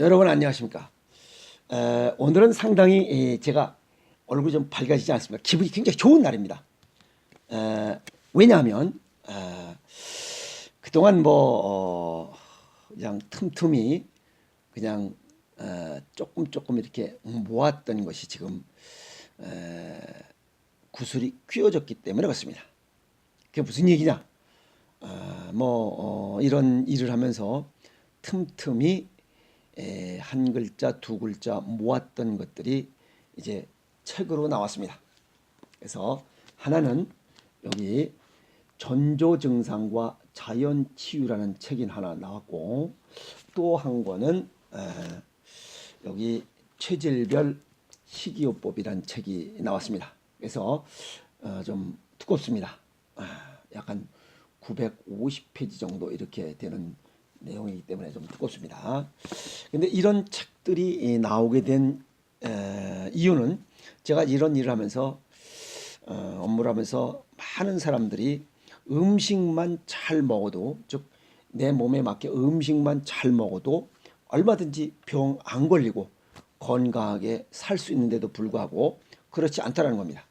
여러분 안녕하십니까? 에, 오늘은 상당히 에, 제가 얼굴이 좀 밝아지지 않습니까? 기분이 굉장히 좋은 날입니다. 에, 왜냐하면 에, 그동안 뭐 어, 그냥 틈틈이 그냥 에, 조금 조금 이렇게 모았던 것이 지금 에, 구슬이 뀌어졌기 때문에 그렇습니다. 그게 무슨 얘기냐? 아, 뭐 어, 이런 일을 하면서 틈틈이 에, 한 글자 두 글자 모았던 것들이 이제 책으로 나왔습니다. 그래서 하나는 여기 전조 증상과 자연 치유라는 책이 하나 나왔고 또 한 권은 에, 여기 체질별 식이요법이라는 책이 나왔습니다. 그래서 어, 좀 두껍습니다. 아, 약간 950페이지 정도 이렇게 되는 내용이기 때문에 좀 두껍습니다. 근데 이런 책들이 이 나오게 된 에, 이유는 제가 이런 일을 하면서 어, 업무를 하면서 많은 사람들이 음식만 잘 먹어도 즉 내 몸에 맞게 음식만 잘 먹어도 얼마든지 병 안 걸리고 건강하게 살 수 있는데도 불구하고 그렇지 않다라는 겁니다.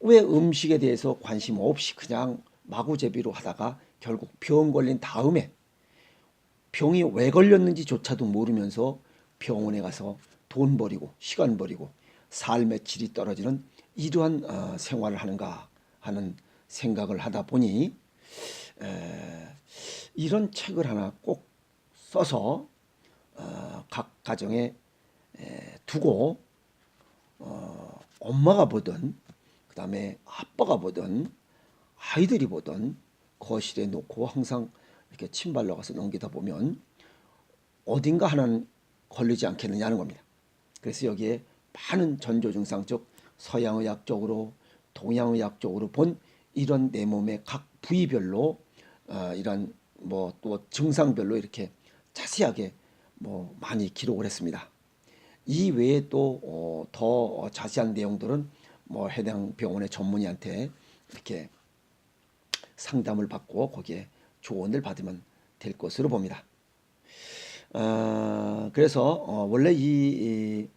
왜 음식에 대해서 관심 없이 그냥 마구제비로 하다가 결국 병 걸린 다음에 병이 왜 걸렸는지조차도 모르면서 병원에 가서 돈 버리고 시간 버리고 삶의 질이 떨어지는 이러한 어, 생활을 하는가 하는 생각을 하다 보니 에, 이런 책을 하나 꼭 써서 어, 각 가정에 에, 두고 어, 엄마가 보든 그 다음에 아빠가 보든 아이들이 보든 거실에 놓고 항상 이렇게 침발로 가서 넘기다 보면 어딘가 하나는 걸리지 않겠느냐는 겁니다. 그래서 여기에 많은 전조 증상 즉 서양의학 적으로 동양의학 적으로 본 이런 내 몸의 각 부위별로 어, 이런 뭐 또 증상별로 이렇게 자세하게 뭐 많이 기록을 했습니다. 이 외에 또더 자세한 내용들은 뭐 해당 병원의 전문의한테 이렇게 상담을 받고 거기에 조언을 받으면 될 것으로 봅니다. 어, 그래서 어, 원래 이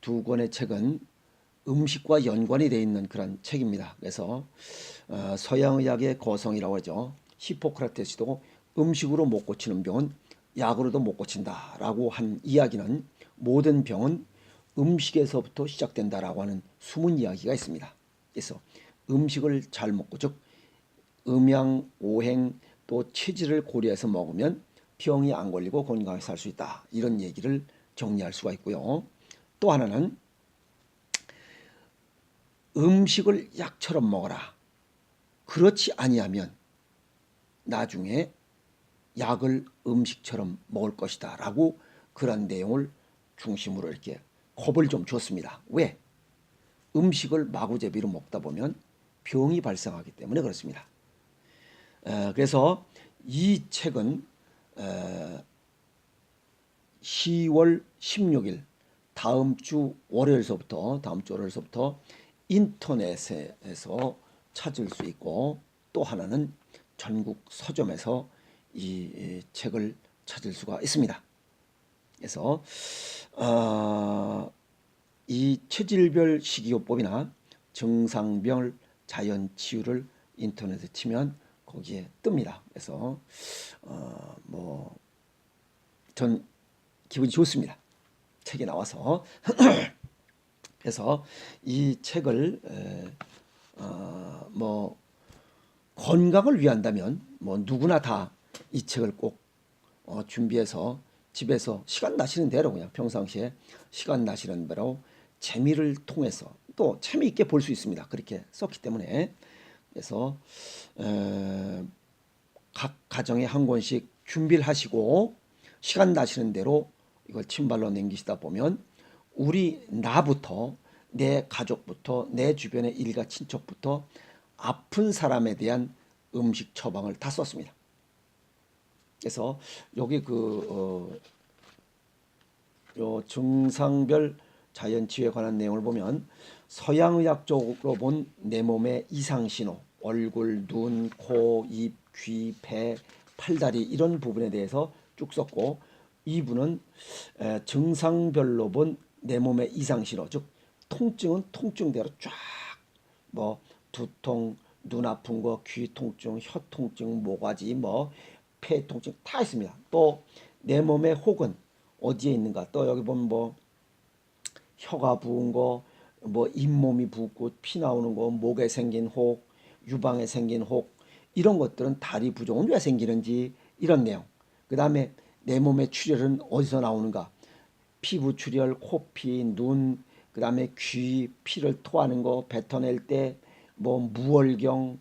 두 권의 책은 음식과 연관이 되어 있는 그런 책입니다. 그래서 어, 서양의학의 거성이라고 하죠. 히포크라테스도 음식으로 못 고치는 병은 약으로도 못 고친다라고 한 이야기는 모든 병은 음식에서부터 시작된다라고 하는 숨은 이야기가 있습니다. 그래서 음식을 잘 먹고 즉 음양, 오행 또 체질을 고려해서 먹으면 병이 안 걸리고 건강하게 살 수 있다. 이런 얘기를 정리할 수가 있고요. 또 하나는 음식을 약처럼 먹어라. 그렇지 아니하면 나중에 약을 음식처럼 먹을 것이다 라고 그런 내용을 중심으로 이렇게 겁을 좀 줬습니다. 왜? 음식을 마구제비로 먹다 보면 병이 발생하기 때문에 그렇습니다. 에, 그래서 이 책은 에, 10월 16일 다음 주 월요일서부터 다음 주 월요일서부터 인터넷에서 찾을 수 있고 또 하나는 전국 서점에서 이 책을 찾을 수가 있습니다. 그래서 어, 이 체질별 식이요법이나 증상별 자연 치유를 인터넷에 치면 거기에 뜹니다. 그래서 어, 뭐전 기분이 좋습니다. 책이 나와서 그래서 이 책을 에, 어, 뭐 건강을 위한다면 뭐 누구나 다 이 책을 꼭 어, 준비해서 집에서 시간 나시는 대로 그냥 평상시에 시간 나시는 대로 재미를 통해서 또 재미있게 볼 수 있습니다. 그렇게 썼기 때문에 그래서 에, 각 가정에 한 권씩 준비를 하시고 시간 나시는 대로 이걸 침발로 남기시다 보면 우리 나부터 내 가족부터 내 주변의 일가 친척부터 아픈 사람에 대한 음식 처방을 다 썼습니다. 그래서 여기 그 어, 요 증상별 자연치유에 관한 내용을 보면 서양의학적으로 본 내 몸의 이상 신호, 얼굴, 눈, 코, 입, 귀, 배, 팔다리 이런 부분에 대해서 쭉 썼고 2부는 에, 증상별로 본 내 몸의 이상 신호, 즉 통증은 통증대로 쫙 뭐 두통, 눈 아픈 거, 귀 통증, 혀 통증, 모가지, 뭐폐 통증 다 있습니다. 또 내 몸의 혹은 어디에 있는가? 또 여기 보면 뭐 혀가 부은 거, 뭐 잇몸이 붓고 피 나오는 거, 목에 생긴 혹, 유방에 생긴 혹 이런 것들은 다리 부종은 왜 생기는지 이런 내용. 그 다음에 내 몸의 출혈은 어디서 나오는가? 피부 출혈, 코피, 눈, 그 다음에 귀, 피를 토하는 거, 뱉어낼 때, 뭐 무월경,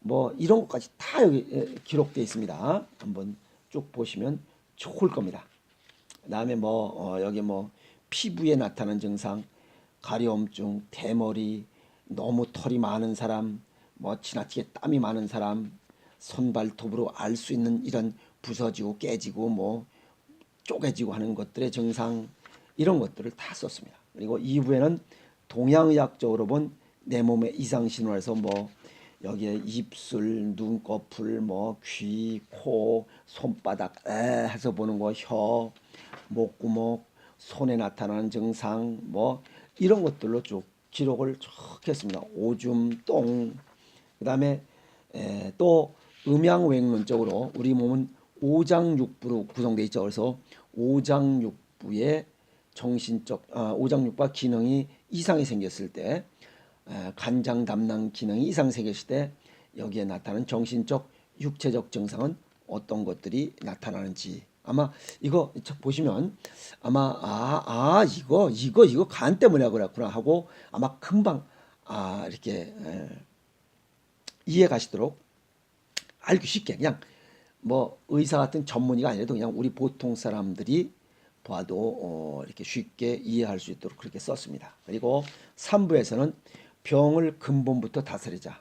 뭐 이런 것까지 다 여기 에, 기록되어 있습니다. 한번 쭉 보시면 좋을 겁니다. 그 다음에 뭐 어, 여기 뭐 피부에 나타나는 증상, 가려움증, 대머리, 너무 털이 많은 사람, 뭐 지나치게 땀이 많은 사람, 손발톱으로 알 수 있는 이런 부서지고 깨지고 뭐 쪼개지고 하는 것들의 증상 이런 것들을 다 썼습니다. 그리고 2부에는 동양의학적으로 본 내 몸의 이상 신호에서 뭐 여기에 입술, 눈꺼풀, 뭐 귀, 코, 손바닥 에 해서 보는 거, 혀, 목구멍, 손에 나타나는 증상 뭐 이런 것들로 쭉 기록을 쭉 했습니다. 오줌, 똥, 그 다음에 에, 또 음양외론적으로 우리 몸은 오장육부로 구성되어 있죠. 그래서 오장육부의 정신적 아, 오장육부와 기능이 이상이 생겼을 때 에, 간장 담낭 기능이 이상 생겼을 때 여기에 나타나는 정신적 육체적 증상은 어떤 것들이 나타나는지 아마 이거 책 보시면 아마 아, 아 이거 이거 이거 간 때문에 그랬구나 하고 아마 금방 아 이렇게 에, 이해 가시도록 알기 쉽게 그냥 뭐 의사 같은 전문의가 아니라도 그냥 우리 보통 사람들이 봐도 어, 이렇게 쉽게 이해할 수 있도록 그렇게 썼습니다. 그리고 3부에서는 병을 근본부터 다스리자.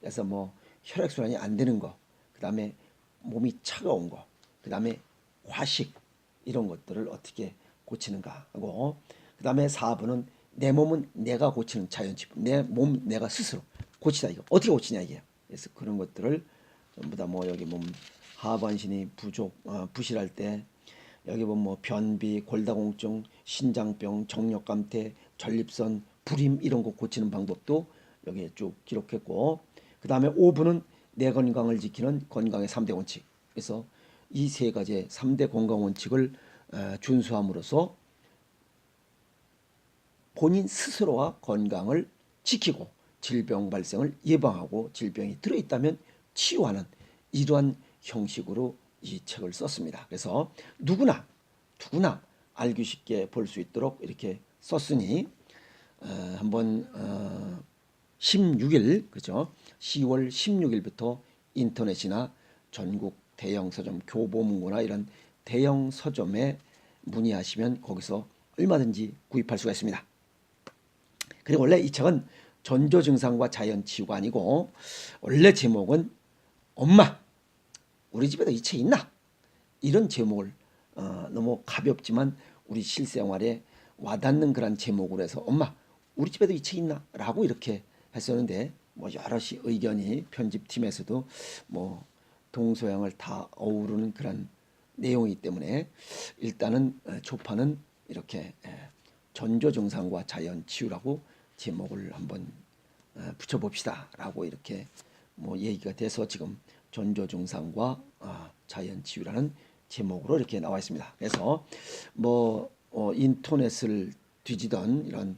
그래서 뭐 혈액순환이 안 되는 거, 그 다음에 몸이 차가운 거, 그 다음에 화식 이런 것들을 어떻게 고치는가 하고 그 다음에 4부는 내 몸은 내가 고치는 자연치부 내몸 내가 스스로 고치다 이거. 어떻게 고치냐 이게. 그래서 그런 것들을 전부 다 뭐 여기 몸 하반신이 부족 어, 부실할 때 여기 보면 뭐 변비 골다공증 신장병 정력감퇴 전립선 불임 이런 거 고치는 방법도 여기에 쭉 기록했고 그 다음에 5부는 내 건강을 지키는 건강의 3대 원칙. 그래서 이 세 가지의 3대 건강 원칙을 어, 준수함으로써 본인 스스로와 건강을 지키고 질병 발생을 예방하고 질병이 들어있다면 치유하는 이러한 형식으로 이 책을 썼습니다. 그래서 누구나 누구나 알기 쉽게 볼 수 있도록 이렇게 썼으니 어, 한번 어, 16일 그죠? 10월 16일부터 인터넷이나 전국 대형 서점 교보문고나 이런 대형 서점에 문의하시면 거기서 얼마든지 구입할 수가 있습니다. 그리고 원래 이 책은 전조 증상과 자연 치유가 아니고 원래 제목은 엄마 우리 집에도 이 책 있나? 이런 제목을 어, 너무 가볍지만 우리 실생활에 와닿는 그런 제목으로 해서 엄마 우리 집에도 이 책 있나라고 이렇게 했었는데 뭐 여럿이 의견이 편집팀에서도 뭐 동서양을 다 어우르는 그런 내용이기 때문에 일단은 어, 조파는 이렇게 에, 전조 증상과 자연 치유라고 제목을 한번 어, 붙여봅시다라고 이렇게 뭐 얘기가 돼서 지금 전조 증상과 아, 자연 치유라는 제목으로 이렇게 나와 있습니다. 그래서 뭐 어, 인터넷을 뒤지던 이런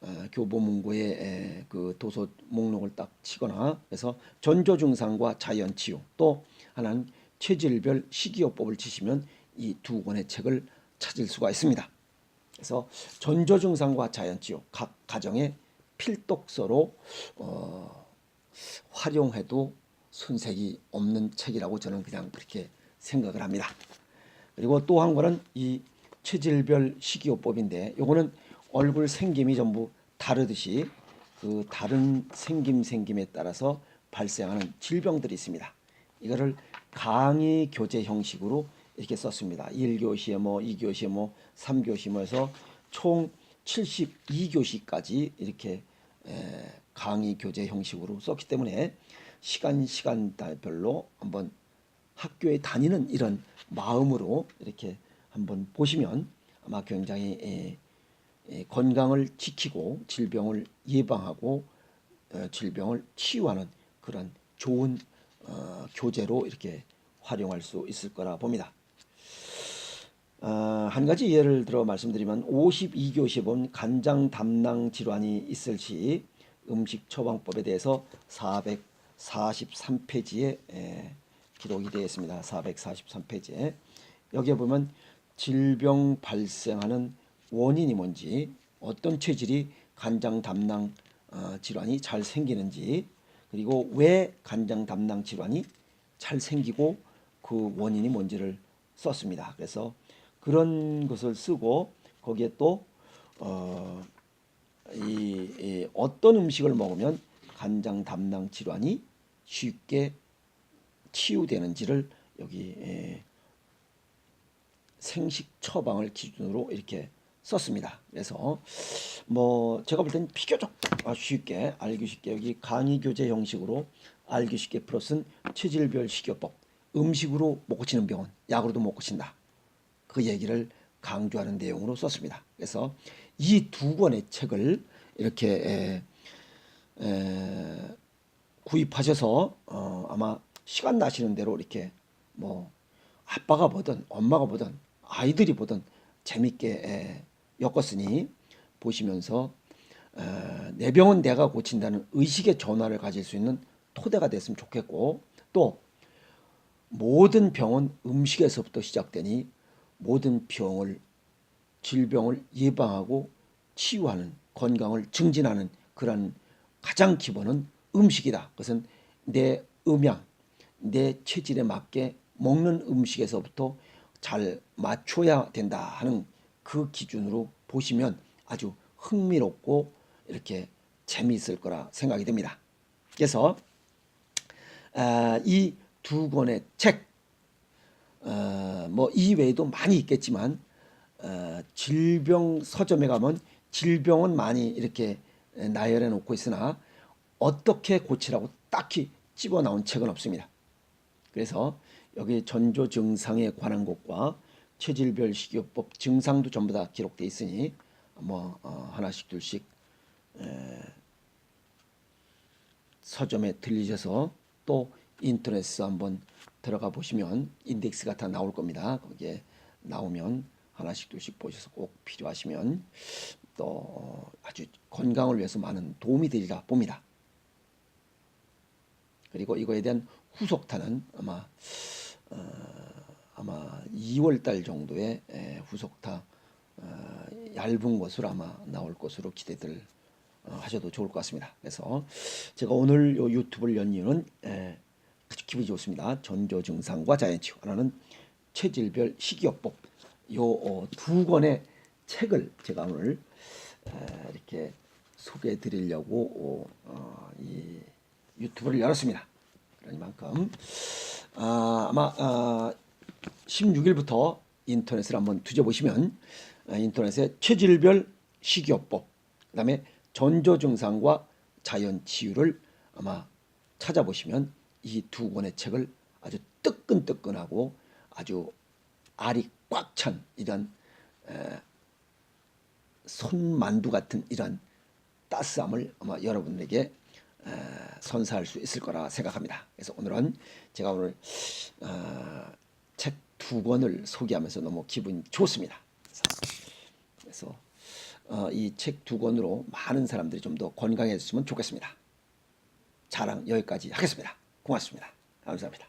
어, 교보문고의 에, 그 도서 목록을 딱 치거나 그래서 전조 증상과 자연 치유 또 하나는 체질별 식이요법을 치시면 이 두 권의 책을 찾을 수가 있습니다. 그래서 전조 증상과 자연 치유 각 가정의 필독서로 어, 활용해도 손색이 없는 책이라고 저는 그냥 그렇게 생각을 합니다. 그리고 또 한 거는 이 체질별 식이요법인데 요거는 얼굴 생김이 전부 다르듯이 그 다른 생김 생김에 따라서 발생하는 질병들이 있습니다. 이거를 강의 교재 형식으로 이렇게 썼습니다. 1교시에 뭐 2교시에 뭐 3교시 뭐 해서 총 72교시까지 이렇게 에, 강의 교재 형식으로 썼기 때문에 시간 시간별로 한번 학교에 다니는 이런 마음으로 이렇게 한번 보시면 아마 굉장히 건강을 지키고 질병을 예방하고 어, 질병을 치유하는 그런 좋은 어, 교재로 이렇게 활용할 수 있을 거라 봅니다. 아, 한 가지 예를 들어 말씀드리면 52교시에 보면 간장 담낭 질환이 있을 시 음식 처방법에 대해서 443페이지에 기록이 되어 있습니다. 443페이지에 여기에 보면 질병 발생하는 원인이 뭔지 어떤 체질이 간장 담낭 어, 질환이 잘 생기는지 그리고 왜 간장 담낭 질환이 잘 생기고 그 원인이 뭔지를 썼습니다. 그래서 그런 것을 쓰고 거기에 또 어, 이, 이 어떤 음식을 먹으면 간장 담낭 질환이 쉽게 치유되는지를 여기 에, 생식 처방을 기준으로 이렇게 썼습니다. 그래서 뭐 제가 볼 때는 비교적 쉽게 알기 쉽게 여기 강의 교재 형식으로 알기 쉽게 풀어쓴 체질별 식이요법 음식으로 못 고치는 병은 약으로도 못 고친다. 그 얘기를 강조하는 내용으로 썼습니다. 그래서 이 두 권의 책을 이렇게 에, 에, 구입하셔서 어, 아마 시간 나시는 대로 이렇게 뭐 아빠가 보든 엄마가 보든 아이들이 보든 재밌게 에, 엮었으니 보시면서 에, 내 병은 내가 고친다는 의식의 전환을 가질 수 있는 토대가 됐으면 좋겠고 또 모든 병은 음식에서부터 시작되니 모든 병을 질병을 예방하고 치유하는 건강을 증진하는 그런 가장 기본은 음식이다. 그것은 내 음양, 내 체질에 맞게 먹는 음식에서부터 잘 맞춰야 된다 하는 그 기준으로 보시면 아주 흥미롭고 이렇게 재미있을 거라 생각이 됩니다. 그래서 아, 이두 권의 책, 어, 뭐 이외에도 많이 있겠지만 어, 질병 서점에 가면 질병은 많이 이렇게 나열해 놓고 있으나 어떻게 고치라고 딱히 집어 나온 책은 없습니다. 그래서 여기 전조 증상에 관한 것과 체질별 식이요법 증상도 전부 다 기록돼 있으니 뭐 어, 하나씩 둘씩 에, 서점에 들리셔서 또 인터넷에 한번 들어가 보시면 인덱스가 다 나올 겁니다. 거기에 나오면 하나씩 둘씩 보셔서 꼭 필요하시면 또 아주 건강을 위해서 많은 도움이 되리라 봅니다. 그리고 이거에 대한 후속타는 아마 어, 아마 2월 달 정도에 에, 후속타 어, 얇은 것으로 아마 나올 것으로 기대들 어, 하셔도 좋을 것 같습니다. 그래서 제가 오늘 요 유튜브를 연 이유는 에, 아주 기분이 좋습니다. 전조 증상과 자연치유 하나는 체질별 식이요법 요 두 권의 책을 제가 오늘 에, 이렇게 소개해 드리려고 어, 이 유튜브를 열었습니다. 그러니만큼 아, 아마 아, 16일부터 인터넷을 한번 뒤져보시면 아, 인터넷에 체질별 식이요법 그다음에 전조 증상과 자연 치유를 아마 찾아보시면 이 두 권의 책을 아주 뜨끈뜨끈하고 아주 알이 꽉 찬 이런 에, 손만두 같은 이런 따스함을 아마 여러분에게 에, 선사할 수 있을 거라 생각합니다. 그래서 오늘은 제가 오늘 어, 책두 권을 소개하면서 너무 기분이 좋습니다. 그래서 어, 이책 두 권으로 많은 사람들이 좀 더 건강해졌으면 좋겠습니다. 자랑 여기까지 하겠습니다. 고맙습니다. 감사합니다.